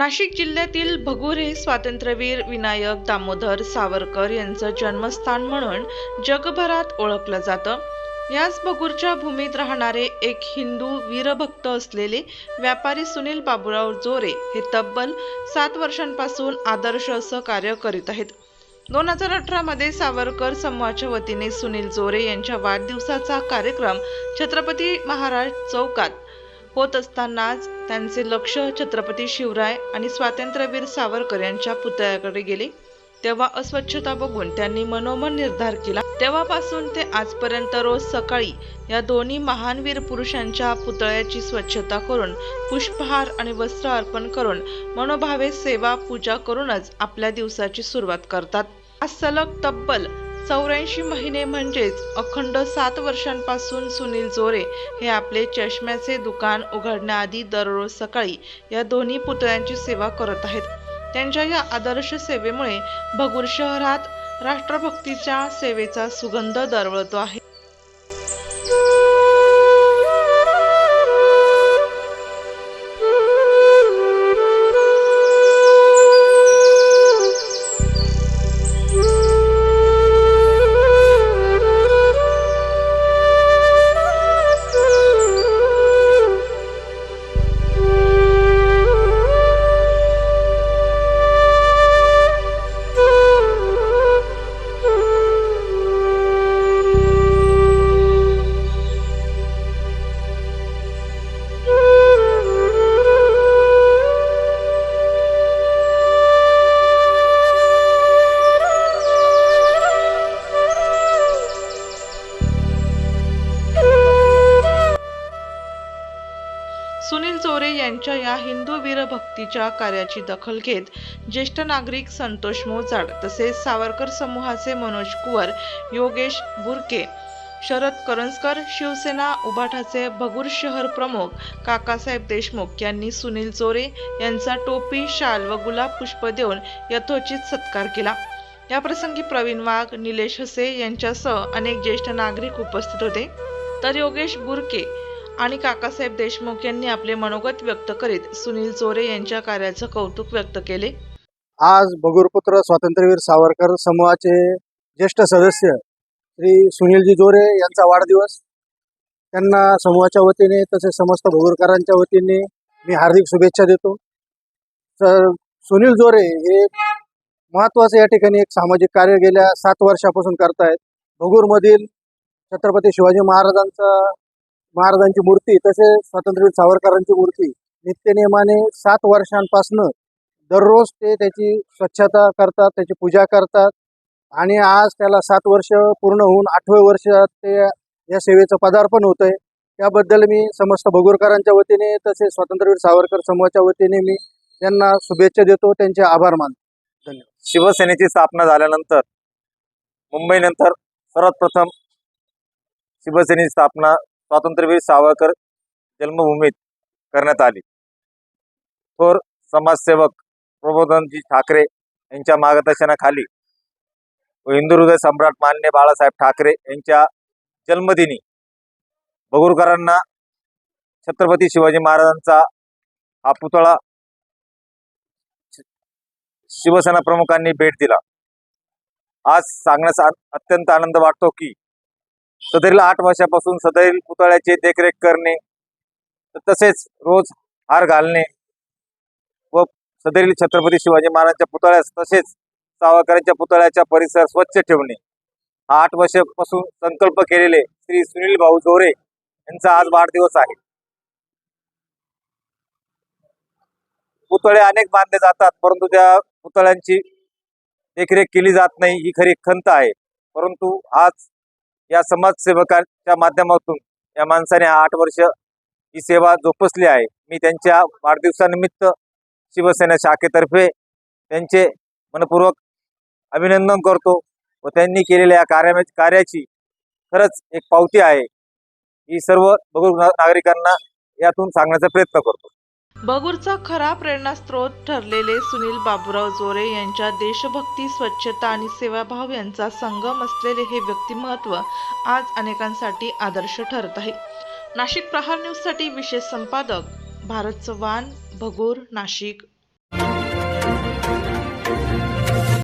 नाशिक जिल्ह्यातील भगुर हे स्वातंत्र्यवीर विनायक दामोदर सावरकर यांचं जन्मस्थान म्हणून जगभरात ओळखलं जातं. याच भगूरच्या भूमीत राहणारे एक हिंदू वीरभक्त असलेले व्यापारी सुनील बाबूराव जोरे हे तब्बल सात वर्षांपासून आदर्श असं कार्य करीत आहेत. दोन हजार अठरामध्ये सावरकर समूहाच्या वतीने सुनील जोरे यांच्या वाढदिवसाचा कार्यक्रम छत्रपती महाराज चौकात होत असतानाच त्यांचे लक्ष छत्रपती शिवराय आणि स्वातंत्र्यवीर सावरकर यांच्या पुतळ्याकडे गेले. तेव्हा अस्वच्छता बघून त्यांनी मनोमन निर्धार केला. तेव्हापासून ते आजपर्यंत रोज सकाळी या दोन्ही महान वीर पुरुषांच्या पुतळ्याची स्वच्छता करून पुष्पहार आणि वस्त्र अर्पण करून मनोभावे सेवा पूजा करूनच आपल्या दिवसाची सुरुवात करतात. आज सलग तब्बल चौऱ्याऐंशी महिने म्हणजेच अखंड सात वर्षांपासून सुनील जोरे हे आपले चष्म्याचे दुकान उघडण्याआधी दररोज सकाळी या दोन्ही पुतळ्यांची सेवा करत आहेत. त्यांच्या या आदर्श सेवेमुळे भगूर शहरात राष्ट्रभक्तीच्या सेवेचा सुगंध दरवळतो आहे. सुनील यांच्या या हिंदू वीरभक्तीच्या कार्याची दखल घेत ज्येष्ठ नागरिक संतोष मोजाड तसेच सावरकर समूहाचे मनोज कुवर योगेश बुरके शरद करंजकर शिवसेना उभाठाचे भगूर शहर प्रमुख काकासाहेब देशमुख यांनी सुनील चोरे यांचा टोपी शाल व गुलाब पुष्प देऊन यथोचित सत्कार केला. याप्रसंगी प्रवीण वाघ निलेश हसे यांच्यासह अनेक ज्येष्ठ नागरिक उपस्थित होते. तर योगेश बुरके आणि काकासाहेब देशमुख यांनी आपले मनोगत व्यक्त करीत सुनील चोरे यांच्या कार्याचं कौतुक व्यक्त केले. आज भगूरपुत्र स्वातंत्र्यवीर सावरकर समूहाचे ज्येष्ठ सदस्य श्री सुनीलजी जोरे यांचा वाढदिवस. त्यांना समूहाच्या वतीने तसेच समस्त भगुरकरांच्या वतीने मी हार्दिक शुभेच्छा देतो. तर सुनील जोरे हे महत्त्वाचं या ठिकाणी एक सामाजिक कार्य गेल्या सात वर्षापासून करतायत. भगूरमधील छत्रपती शिवाजी महाराजांचा महाराजांची मूर्ती तसेच स्वातंत्र्यवीर सावरकरांची मूर्ती नित्यनियमाने सात वर्षांपासनं दररोज ते त्याची स्वच्छता करतात त्याची पूजा करतात. आणि आज त्याला सात वर्ष पूर्ण होऊन आठवे वर्षात ते या सेवेचं पदार्पण होत आहे त्याबद्दल मी समस्त भगूरकरांच्या वतीने तसेच स्वातंत्र्यवीर सावरकर समूहाच्या वतीने मी त्यांना शुभेच्छा देतो त्यांचे आभार मानतो. शिवसेनेची स्थापना झाल्यानंतर मुंबईनंतर सर्वात प्रथम शिवसेनेची स्थापना स्वातंत्र्यवीर सावरकर जन्मभूमीत करण्यात आली. थोर समाजसेवक प्रबोधनजी ठाकरे यांच्या मार्गदर्शनाखाली हिंदू हृदय सम्राट मान्य बाळासाहेब ठाकरे यांच्या जन्मदिनी बगुरकरांना छत्रपती शिवाजी महाराजांचा हा पुतळा शिवसेना प्रमुखांनी भेट दिला. आज सांगण्यास अत्यंत आनंद वाटतो की सदैल आठ वर्षापासून सदैल पुतळ्याची देखरेख करणे तसेच रोज हार घालणे व सदरील छत्रपती शिवाजी महाराजांच्या पुतळ्यास तसेच सावरकरांच्या पुतळ्याचा परिसर स्वच्छ ठेवणे. हा आठ वर्षापासून संकल्प केलेले श्री सुनील भाऊ जोरे यांचा आज वाढदिवस आहे. पुतळे अनेक बांधले जातात परंतु त्या पुतळ्यांची देखरेख केली जात नाही ही खरी खंत आहे. परंतु आज या समाजसेवकांच्या माध्यमातून या माणसाने आठ वर्ष ही सेवा जोपासली आहे. मी त्यांच्या वाढदिवसानिमित्त शिवसेना शाखेतर्फे त्यांचे मनपूर्वक अभिनंदन करतो व त्यांनी केलेल्या या कार्या कार्याची खरंच एक पावती आहे. ही सर्व बघू नागरिकांना यातून सांगण्याचा प्रयत्न करतो. बगूरचा खरा प्रेरणास्त्रोत ठरलेले सुनील बाबूराव जोरे यांच्या देशभक्ती स्वच्छता आणि सेवाभाव यांचा संगम असलेले हे व्यक्तिमत्व आज अनेकांसाठी आदर्श ठरत आहे. नाशिक प्रहार न्यूजसाठी विशेष संपादक भारत चव्हाण भगूर नाशिक.